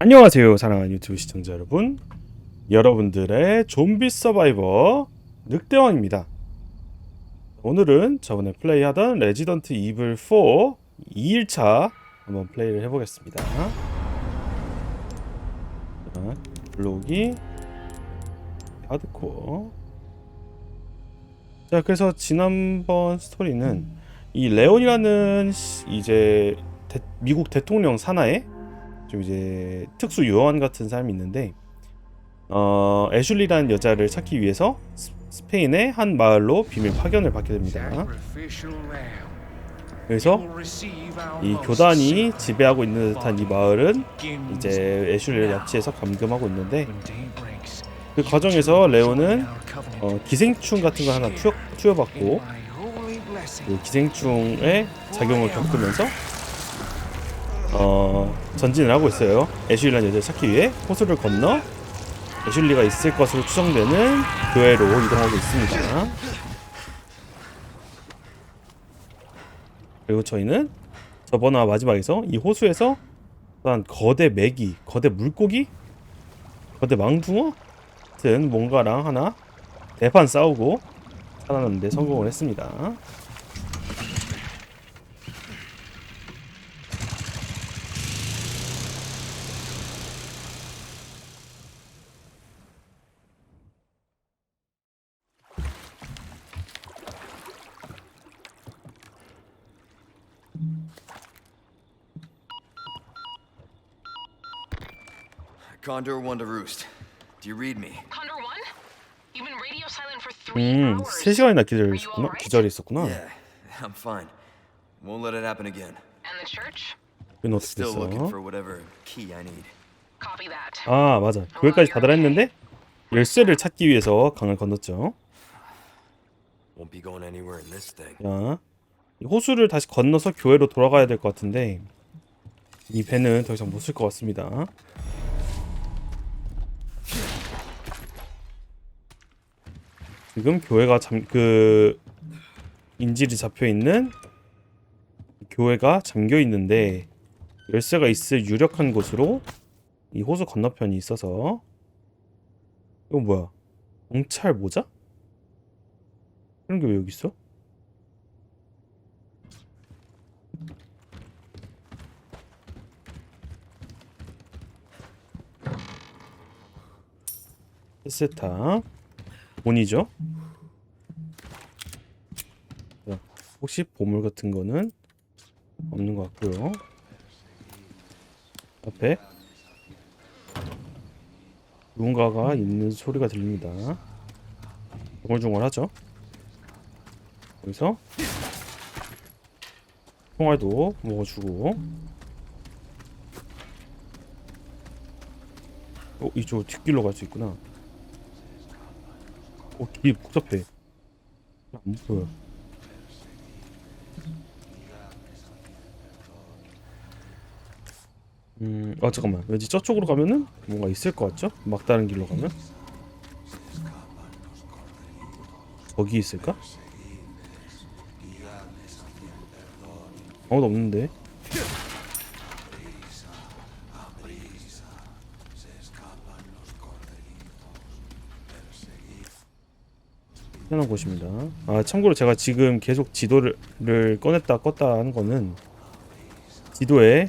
안녕하세요 사랑하는 유튜브 시청자 여러분. 여러분들의 좀비 서바이버 늑대왕입니다. 오늘은 저번에 플레이하던 레지던트 이블 4 2일차 한번 플레이를 해보겠습니다. 자, 블록이 하드코어 자 그래서 지난번 스토리는 이 레온이라는 시- 이제 대- 미국 대통령 산하에 좀 이제 특수 요원 같은 사람이 있는데 어 애슐리라는 여자를 찾기 위해서 스- 스페인의 한 마을로 비밀 파견을 받게 됩니다. 그래서 이 교단이 지배하고 있는 듯한 이 마을은 이제 애슐리를 납치해서 감금하고 있는데 그 과정에서 레오는 어, 기생충 같은 거 하나 투여, 투여받고 그 기생충의 작용을 겪으면서 어, 전진을 하고 있어요. 애슐리라는 여자를 찾기 위해 호수를 건너 애슐리가 있을 것으로 추정되는 교회로 이동하고 있습니다. 그리고 저희는 저번화 마지막에서 이 호수에서 어떤 거대 메기, 거대 물고기, 거대 망둥어 같은 뭔가랑 하나 대판 싸우고 살아남는데 성공을 했습니다. Condor one to roost. Do you read me? Condor One? You've been radio silent for three 음, hours. 3시간이나 기다려 있었구나. 기다려 있었구나. Yeah, I'm fine. Won't let it happen again. And the church? 이건 어떻게 Still looking 됐어? for whatever key I need. Copy that. 아, 맞아. 거기까지 다 달았는데 열쇠를 찾기 위해서 강을 건넜죠. Won't be going anywhere in this thing. 자, 이 호수를 다시 건너서 교회로 돌아가야 될 것 같은데 이 배는 더 이상 못 쓸 것 같습니다. 지금 교회가 잠 그 인질이 잡혀 있는 교회가 잠겨 있는데 열쇠가 있을 유력한 곳으로 이 호수 건너편이 있어서 이거 뭐야? 경찰 모자? 이런 게 왜 여기 있어? 세타 본이죠. 자, 혹시 보물 같은 거는 없는 것 같고요. 앞에 누군가가 있는 소리가 들립니다. 중얼중얼하죠. 여기서 총알도 먹어주고 어 이쪽 뒷길로 갈 수 있구나 어 길이 복잡해 안 보여 음 아 잠깐만 왠지 저쪽으로 가면은 뭔가 있을 것 같죠? 막다른 길로 가면 거기 있을까? 아무도 없는데 희한한 곳입니다 아 참고로 제가 지금 계속 지도를 를 꺼냈다 껐다 하는 거는 지도에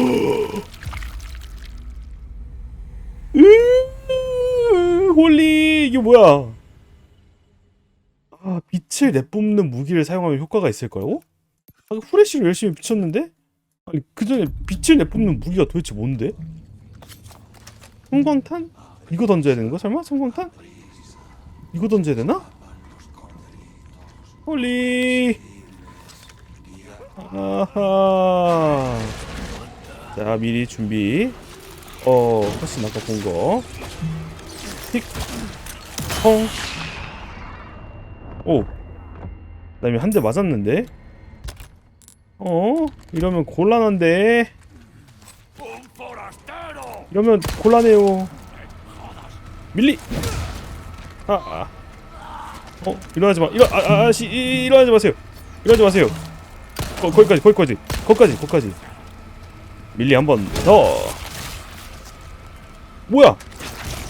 홀리 이게 뭐야? 아 빛을 내뿜는 무기를 사용하면 효과가 있을 거라고? 아, 후레쉬를 열심히 비쳤는데? 아니 그 전에 빛을 내뿜는 무기가 도대체 뭔데? 성광탄? 이거 던져야 되는 거 설마? 성광탄? 이거 던져야 되나? 홀리 아하 자 미리 준비 어 훨씬 아까 본거 틱 펑. 오. 나 이미 한대 맞았는데. 어? 이러면 곤란한데. 이러면 곤란해요. 밀리. 아, 아. 어, 일어나지 마. 일어, 아, 아, 아 씨, 이- 일어나지 마세요. 일어나지 마세요. 거, 거기까지, 거기까지, 거기까지, 거기까지. 밀리 한 번 더. 뭐야?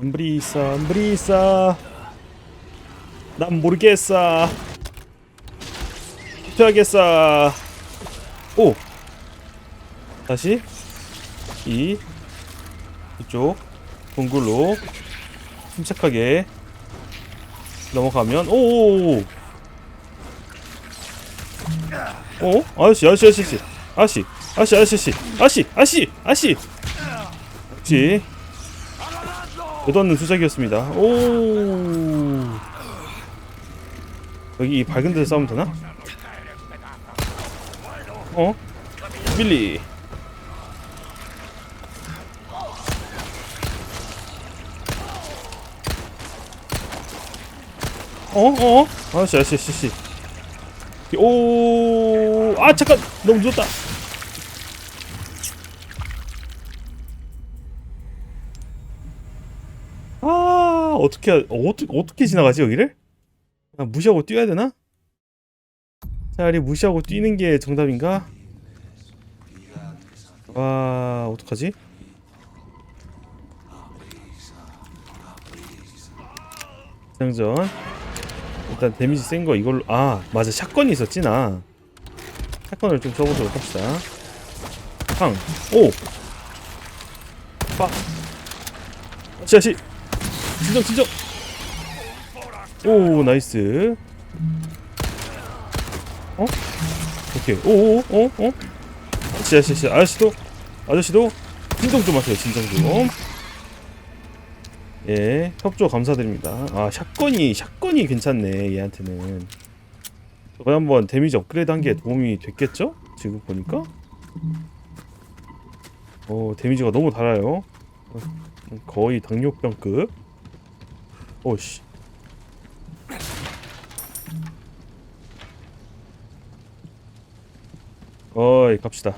암브리사 암브리사. 난 모르겠어. 투표하겠어. 오! 다시. 이. 이쪽. 동굴로 침착하게 넘어가면 오오오 오. 아저씨 아저씨 아저씨 아저씨. 아저씨 아저씨 아저씨 아저씨 아저씨. 역시 얻없는 수작이었습니다 오 여기 이 밝은 데서 싸우면 되나? 어? 밀리 어? 어? 아씨 아씨 아씨 오, 아 잠깐 너무 늦었다. 어떻게 어, 어떻게 어떻게 지나가지 여기를? 아, 무시하고 뛰어야 되나? 차라리 무시하고 뛰는 게 정답인가? 와 어떡하지? 장전 일단 데미지 센 거 이걸로 아 맞아 샷건이 있었지 나 샷건을 좀 써보도록 합시다 팡오 빠 시아시 진정 진정 오 나이스 어? 오케이 오오 어? 어? 시아시시 아저씨도 아저씨도 진정 좀 하세요 진정 좀 예, 협조 감사드립니다. 아, 샷건이, 샷건이 괜찮네, 얘한테는. 저거 한번 데미지 업그레이드 한 게 도움이 됐겠죠? 지금 보니까? 어, 데미지가 너무 달아요. 어, 거의 당뇨병급. 오씨. 어이, 갑시다.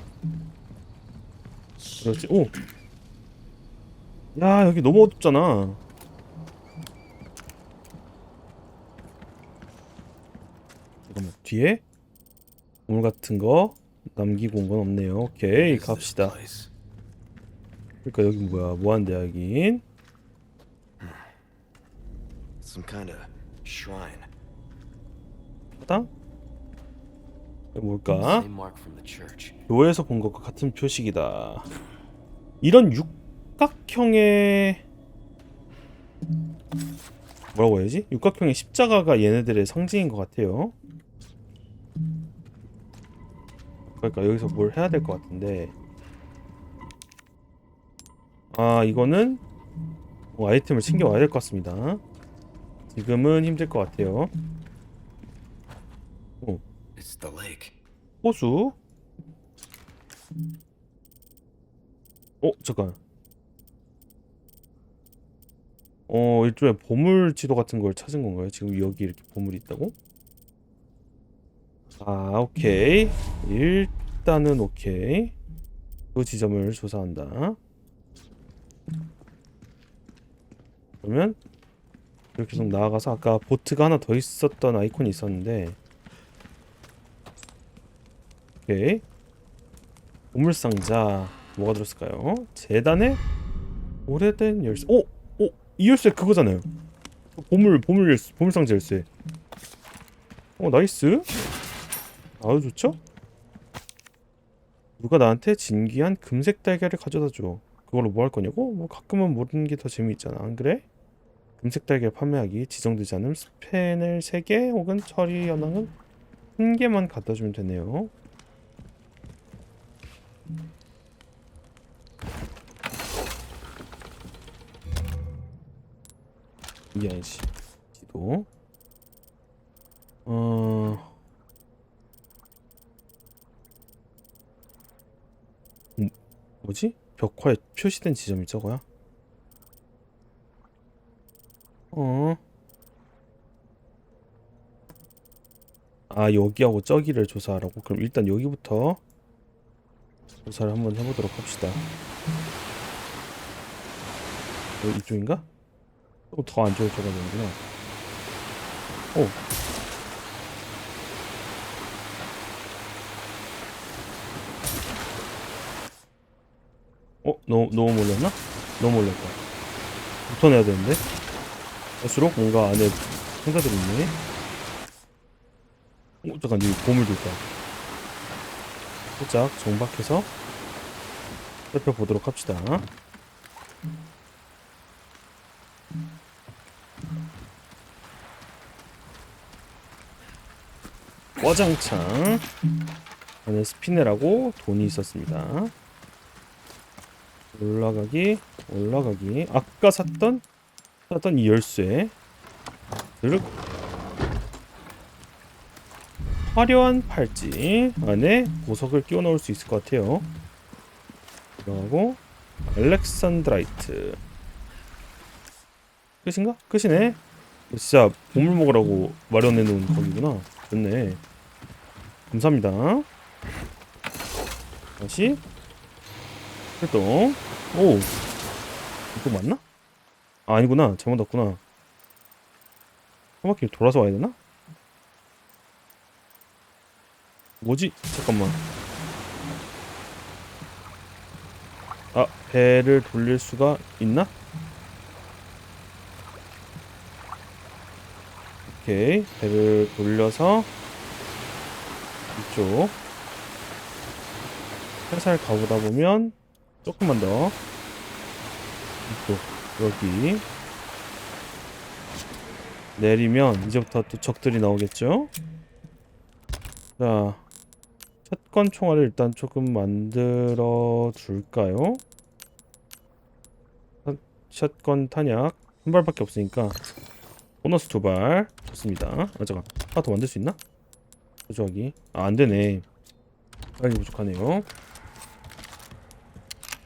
그렇지, 오! 야 여기 너무 어둡잖아 잠깐만 뒤에 보물 같은 거 남기고 온 건 없네요 오케이 갑시다? 그러니까 여기 뭐야 뭐한대 여긴 Some kind of shrine. 사당? 뭘까? Same mark from the church. 교회에서 본 것과 같은 표식이다 이런 육각형의 뭐라고 해야지? 육각형의 십자가가 얘네들의 상징인 것 같아요 그러니까 여기서 뭘 해야 될 것 같은데 아 이거는 뭐 아이템을 챙겨와야 될 것 같습니다 지금은 힘들 것 같아요. lake. 호수? 어 잠깐. 어 일종의 보물 지도 같은 걸 찾은 건가요? 지금 여기 이렇게 보물이 있다고? 아 오케이. 일단은 오케이. 그 지점을 조사한다. 그러면 이렇게 좀 나아가서 아까 보트가 하나 더 있었던 아이콘이 있었는데 오케이 보물상자 뭐가 들었을까요? 재단에 오래된 열쇠 오! 오! 이 열쇠 그거잖아요 보물 보물 열쇠 보물상자 열쇠 어 나이스 아주 좋죠? 누가 나한테 진귀한 금색 달걀을 가져다 줘 그걸로 뭐 할 거냐고? 뭐 가끔은 모르는 게 더 재미있잖아. 안 그래? 금색 달걀 판매하기 지정되지 않은 스패넬 3개 혹은 처리 연항은 1개만 갖다 주면 되네요. 이아이씨 지도 어 음, 뭐지? 벽화에 표시된 지점이 저거야? 어? 아 여기하고 저기를 조사하라고? 그럼 일단 여기부터 조사를 한번 해보도록 합시다 여기 이쪽인가? 조금 더안 좋을 쪽가 되는구나 오 어? 너무, 너무 몰렸나? 너무 몰렸다 붙어내야 되는데 갈수록 뭔가 안에 상자들이 있네. 어 잠깐 여기 보물도 있다. 살짝 정박해서 살펴보도록 합시다. 와장창. 안에 스피넬하고 돈이 있었습니다. 올라가기 올라가기. 아까 샀던 샀던 이 열쇠. 드륵 화려한 팔찌 안에 보석을 끼워 넣을 수 있을 것 같아요. 그리고 알렉산드라이트. 끝인가? 끝이네. 진짜 보물 먹으라고 마련해 놓은 거기구나. 좋네. 감사합니다. 다시. 활동. 오. 이거 맞나? 아 아니구나 잘못 왔구나 한 바퀴 돌아서 와야 되나? 뭐지? 잠깐만 아 배를 돌릴 수가 있나? 오케이 배를 돌려서 이쪽 살살 가보다 보면 조금만 더 이쪽 여기. 내리면 이제부터 또 적들이 나오겠죠? 자 샷건 총알을 일단 조금 만들어 둘까요? 샷- 샷건 탄약 한 발밖에 없으니까 보너스 두 발. 좋습니다. 아 잠깐. 하나 더 만들 수 있나? 저기 아 안되네. 빨리 부족하네요.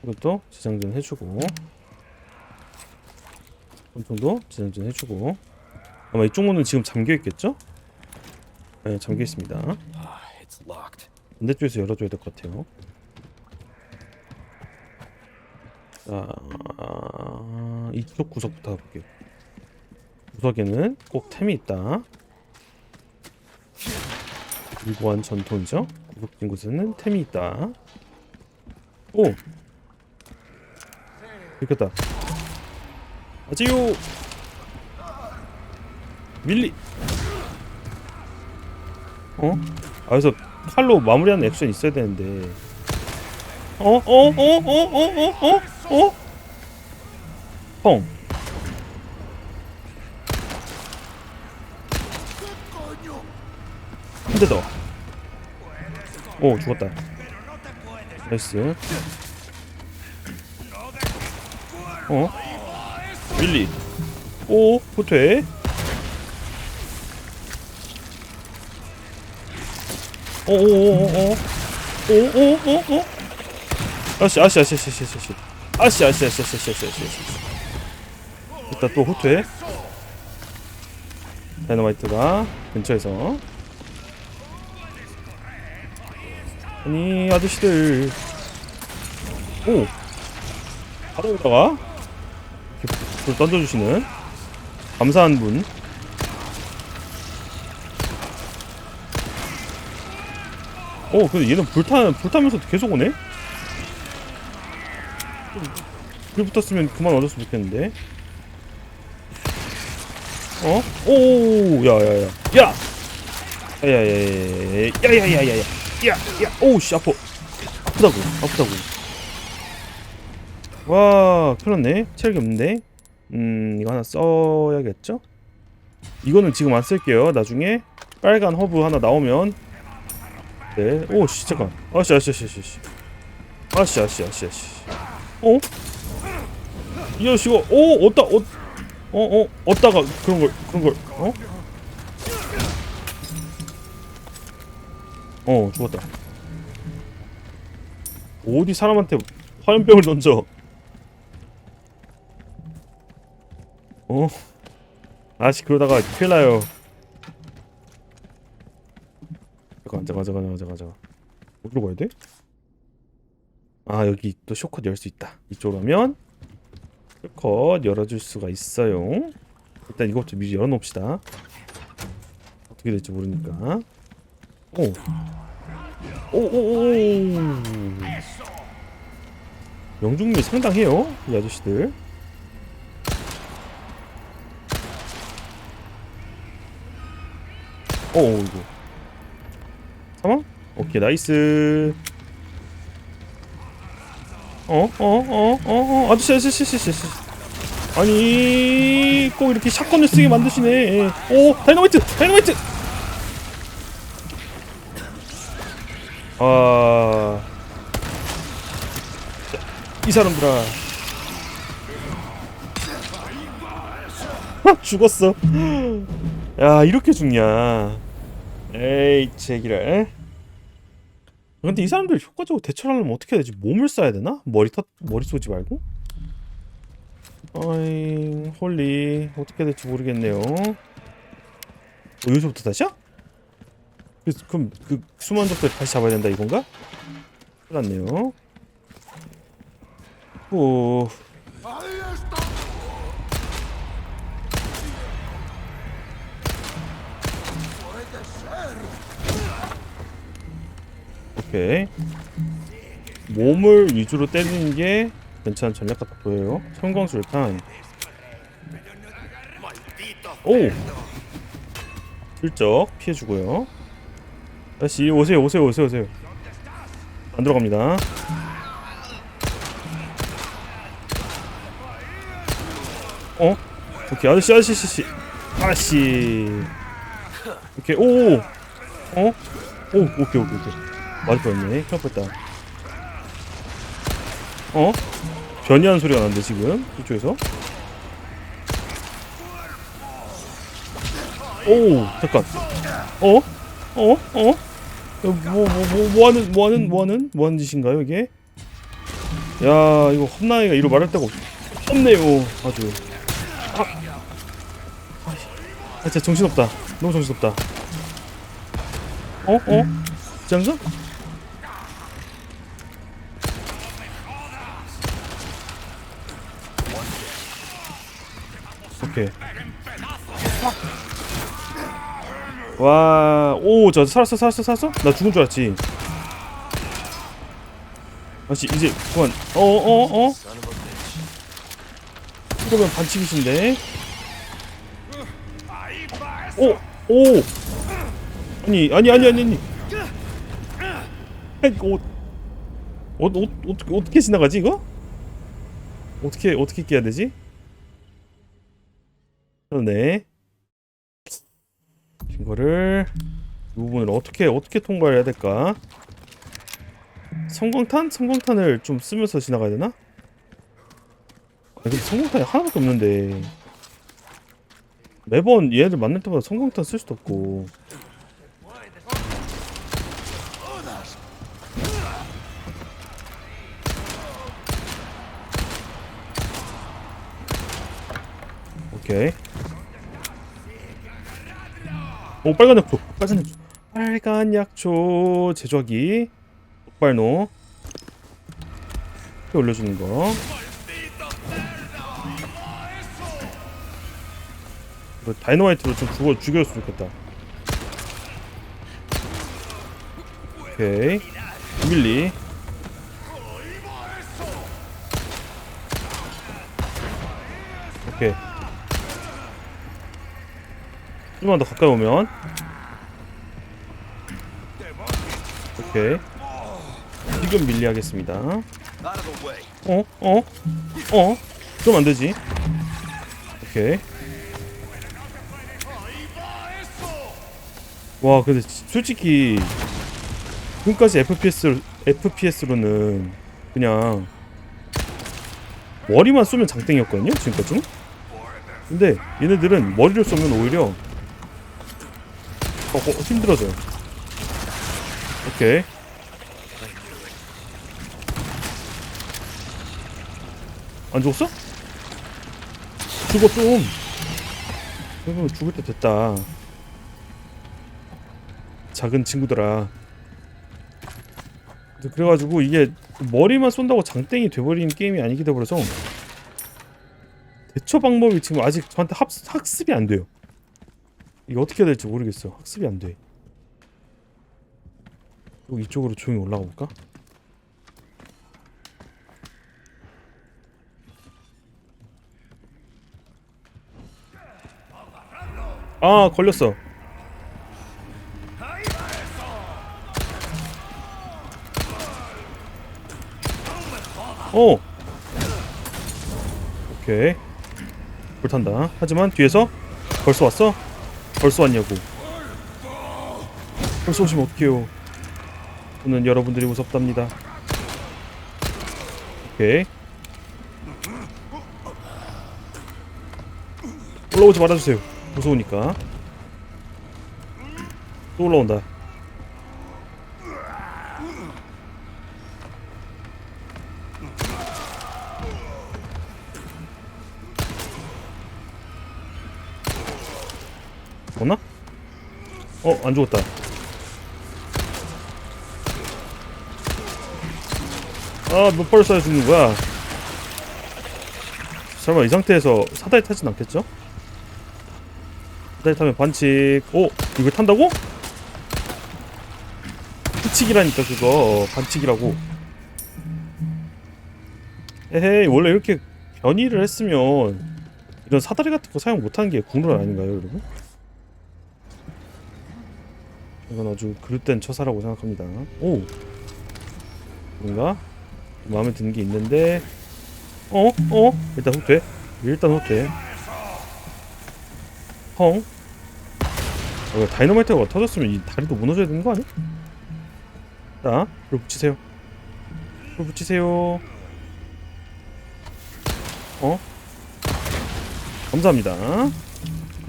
이것도 재장전 해주고 권총도 재장전 해주고. 아마 이쪽 문은 지금 잠겨있겠죠? 네 잠겨있습니다. Ah. 반대쪽에서 열어줘야 될 것 같아요. 자 이쪽 구석부터 가볼게요. 구석에는 꼭 템이 있다. 일고한 전통이죠? 구석진 곳에는 템이 있다. 오! 들켰다 아지요 밀리 어? 아 그래서 칼로 마무리하는 액션 있어야 되는데 어? 어? 어? 어? 어? 어? 어? 어? 펑 한대 더. 오 죽었다. 나이스. 어? 밀리. 오 후퇴. 오오오오오. 오오오오. 아씨 아씨 아씨 아씨 아씨 아씨 아씨 아씨 아씨 아씨 아씨 아씨 아씨. 일단 또 후퇴. 다이너마이트가 근처에서 아니 아저씨들 오 바다에다가 이렇게 불 던져주시는 감사한 분 오, 근데 얘는 불타, 불타면서도 계속 오네? 불 붙었으면 그만 얻었으면 좋겠는데. 어? 오, 야, 야, 야. 야! 야, 야, 야, 야, 야, 야, 야, 야, 야. 야, 야, 오우, 씨, 아파. 아프다고, 아프다고. 와 큰일났네. 체력이 없는데. 음 이거 하나 써야겠죠? 이거는 지금 안 쓸게요. 나중에 빨간 허브 하나 나오면. 네오씨 잠깐. 아씨 아씨 아씨 아씨 아씨. 아씨 아씨 아씨 어? 이 자식아 오 어따 어 어어 어따가 그런 걸 그런 걸 어? 어 죽었다. 어디 사람한테 화염병을 던져 어? 아씨 그러다가 큰일 나요. 잠깐 잠깐 잠깐 잠깐 잠깐 어디로 가야 돼? 아 여기 또 쇼컷 열 수 있다. 이쪽으로 하면 쇼컷 열어줄 수가 있어요. 일단 이것부터 미리 열어놓읍시다. 어떻게 될지 모르니까. 오 오오오. 명중률 상당해요 이 아저씨들 오 이거 사망? 오케이 나이스 어? 어? 어? 어? 어? 아저씨 아저씨 아저씨 아저씨 아니 꼭 이렇게 샷건을 쓰게 만드시네 오 다이너마이트 다이너마이트 아... 자, 이 사람들아 아, 죽었어 야 이렇게 죽냐 에이 제기를 근데 이 사람들 효과적으로 대처를 하려면 어떻게 해야 되지? 몸을 쏴야 되나? 머리 터 머리 쏘지 말고? 어이 홀리 어떻게 해야 될지 모르겠네요 어, 여기서부터 다시야? 그, 그럼 그 수많은 적들 다시 잡아야 된다 이건가? 큰일 났네요 오 오케이 몸을 위주로 때리는 게 괜찮은 전략 같아 보여요. 청광술탄 오! 슬쩍 피해주고요. 다시 오세요 오세요 오세요 오세요. 안 들어갑니다. 어? 오케이. 아저씨 아저씨 아저씨. 아저씨. 오케이. 오. 어? 오 오케이 오케이 오케이 맞을 뻔했네 큰일 뻔했다 어? 변이하는 소리가 나는데 지금 이쪽에서 오 잠깐 어? 어? 어? 뭐뭐 뭐 뭐 하는 뭐 하는 뭐 하는 뭐 하는 짓인가요 이게? 야 이거 험나이가 이로 말할 없, 없네요 아주 아, 아 진짜 정신없다 너무 정신없다 어? 어? 장수? 오케이 와, 오, 저 살았어, 살았어, 살았어? 나 죽은 줄 알았지. 아씨, 이제 그만. 어, 어, 어? 이거면 반칙이신데. 오, 오. 아니, 아니, 아니, 아니, 아니. 이거 어, 어, 어, 어떻게 지나가지 이거? 어떻게 어떻게 깨야 되지? 그러네. 이거를 이 부분을 어떻게 어떻게 통과해야 될까? 성광탄? 성광탄을 좀 쓰면서 지나가야 되나? 아, 근데 성광탄이 하나밖에 없는데 매번 얘들 만날 때마다 성광탄 쓸 수도 없고 오케이 오 빨간 약초 빨간 약초. 빨간 약초 제조하기. 폭발노 올려주는 거. 다이너마이트로 좀 죽어 죽였으면 좋겠다. 오케이. 밀리. 오케이 좀만 더 가까이 오면 오케이 지금 밀리 하겠습니다 어? 어? 어? 그럼 안 되지. 오케이. 와, 근데 지- 솔직히 지금까지 FPS FPS로는 그냥 머리만 쏘면 장땡이었거든요. 지금까지는. 근데 얘네들은 머리를 쏘면 오히려 어, 어, 힘들어져요. 오케이. 안 죽었어? 죽어 좀. 그러면 죽을 때 됐다. 작은 친구들아. 그래가지고 이게 머리만 쏜다고 장땡이 돼버리는 게임이 아니게 돼버려서 대처 방법이 지금 아직 저한테 합, 학습이 안 돼요. 이게 어떻게 해야 될지 모르겠어. 학습이 안 돼. 또 이쪽으로 조용히 올라가 볼까? 아 걸렸어. 어. 오케이. 불탄다. 하지만 뒤에서 벌써 왔어? 벌써 왔냐고. 벌써 오시면 어떡해요. 저는 여러분들이 무섭답니다. 오케이. 올라오지 말아주세요. 무서우니까. 또 올라온다. 오나? 어, 안 죽었다. 아, 몇 발을 쏴야 죽는 거야? 설마 이 상태에서 사다리 타진 않겠죠? 사다리 타면 반칙. 오, 이걸 탄다고? 후칙이라니까 그거 반칙이라고. 에헤이 원래 이렇게 변이를 했으면 이런 사다리 같은 거 사용 못하는 게 국룰 아닌가요, 여러분? 이건 아주 그릇된 처사라고 생각합니다. 오, 뭔가 마음에 드는 게 있는데, 어, 어, 일단 후퇴, 일단 후퇴. 펑. 어, 이거 다이너마이트가 터졌으면 이 다리도 무너져야 되는 거 아니야? 자, 불 붙이세요. 불 붙이세요. 어? 감사합니다.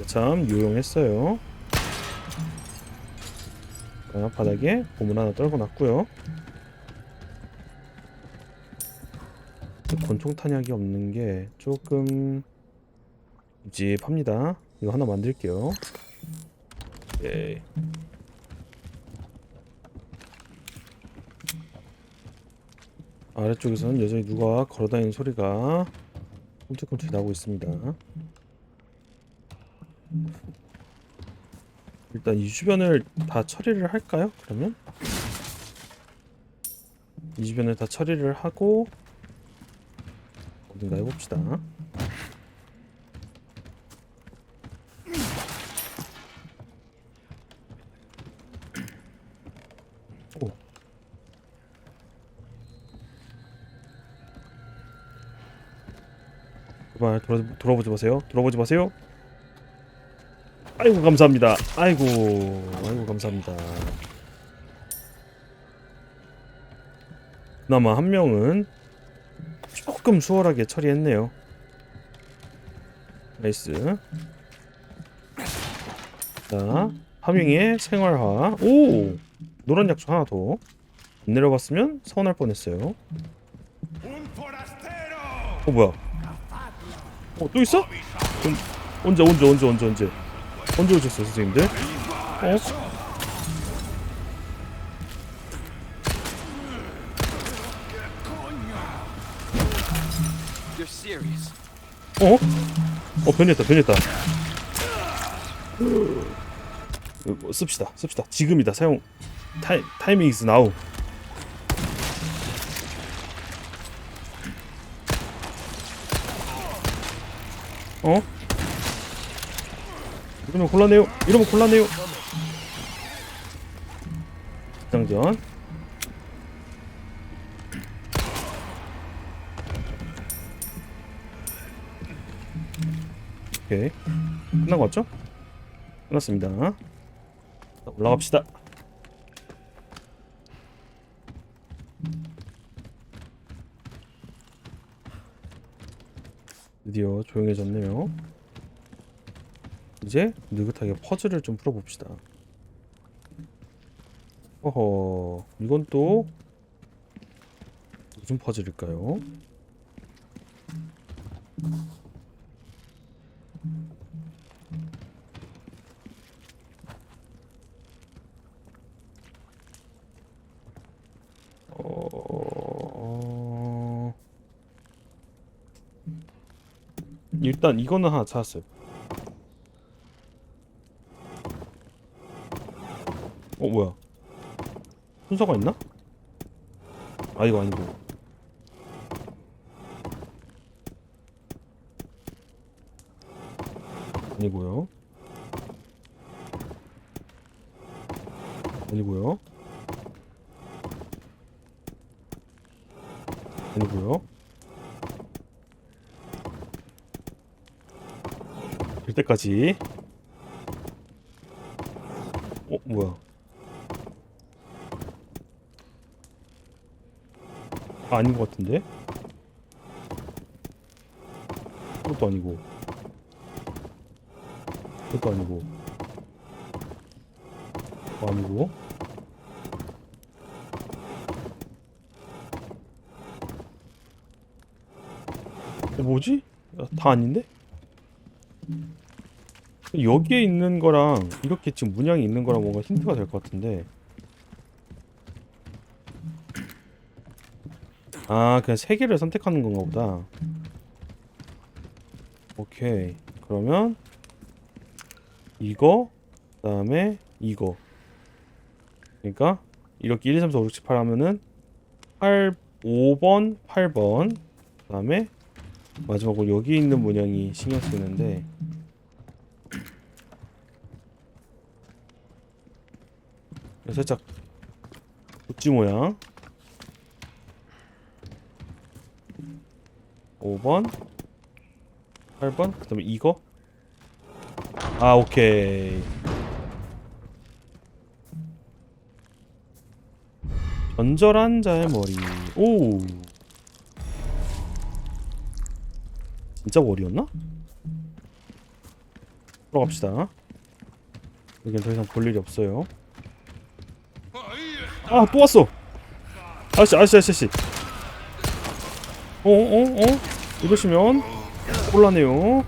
참 유용했어요. 자, 바닥에 고문 하나 떨고 놨고요. 권총 탄약이 없는 게 조금 찝찝합니다. 이거 하나 만들게요. 예. 아래쪽에서는 여전히 누가 걸어다니는 소리가 끔찍끔찍 나고 있습니다. 일단 이 주변을 다 처리를 할까요? 그러면 이 주변을 다 처리를 하고 어딘가 해봅시다. 돌아, 돌아보지 마세요. 돌아보지 마세요. 아이고 감사합니다. 아이고 아이고 감사합니다. 그나마 한 명은 조금 수월하게 처리했네요. 나이스. 자, 하밍의 생활화. 오! 노란 약초 하나 더. 안 내려갔으면 서운할 뻔했어요. 어 뭐야? 어 또 있어? 언, 언제 언제 언제 언제 언제 언제 오셨어요 선생님들? 어? 어? 어 변했다 변했다 이거 씁시다 씁시다 지금이다 사용 타이, 타이밍 is now 어? 이러면 곤란해요. 이러면 곤란해요. 장전. 오케이. 끝난 거 같죠? 끝났습니다. 올라갑시다. 드디어 조용해졌네요. 이제 느긋하게 퍼즐을 좀 풀어봅시다 어허 이건 또 무슨 퍼즐일까요? 어... 일단 이거는 하나 찾았어요. 어 뭐야? 순서가 있나? 아 이거 아니고. 아니고요. 아니고요. 아니고요. 될 때까지. 어 뭐야? 아, 아닌 것 같은데? 그것도 아니고. 그것도 아니고. 아니고. 어, 뭐지? 야, 다 아닌데? 여기에 있는 거랑 이렇게 지금 문양이 있는 거랑 뭔가 힌트가 될 것 같은데 아 그냥 세 개를 선택하는 건가 보다. 오케이. 그러면 이거 그 다음에 이거. 그러니까 이렇게 1, 2, 3, 4, 5, 6, 7, 8 하면은 8, 5번, 8번. 그 다음에 마지막으로 여기 있는 문양이 신경 쓰이는데 살짝 구찌 모양 5번? 8번? 그 다음에 이거? 아 오케이. 전절한 자의 머리. 오! 진짜 머리였나? 들어갑시다. 여긴 더 이상 볼 일이 없어요. 아또 왔어! 아저씨 아저씨 아저씨. 어어어 어? 이러시면 곤란해요.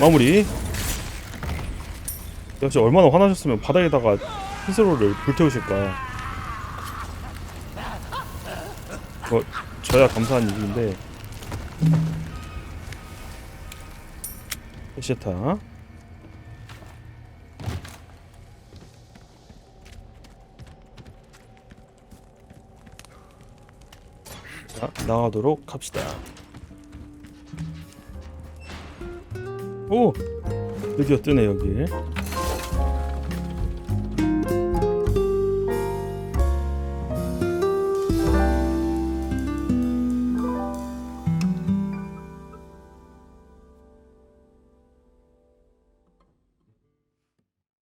마무리. 역시 얼마나 화나셨으면 바닥에다가 스스로를 불태우실까. 뭐 저야 감사한 일인데. 시타 나가도록 합시다. 오! 드디어 뜨네, 여기.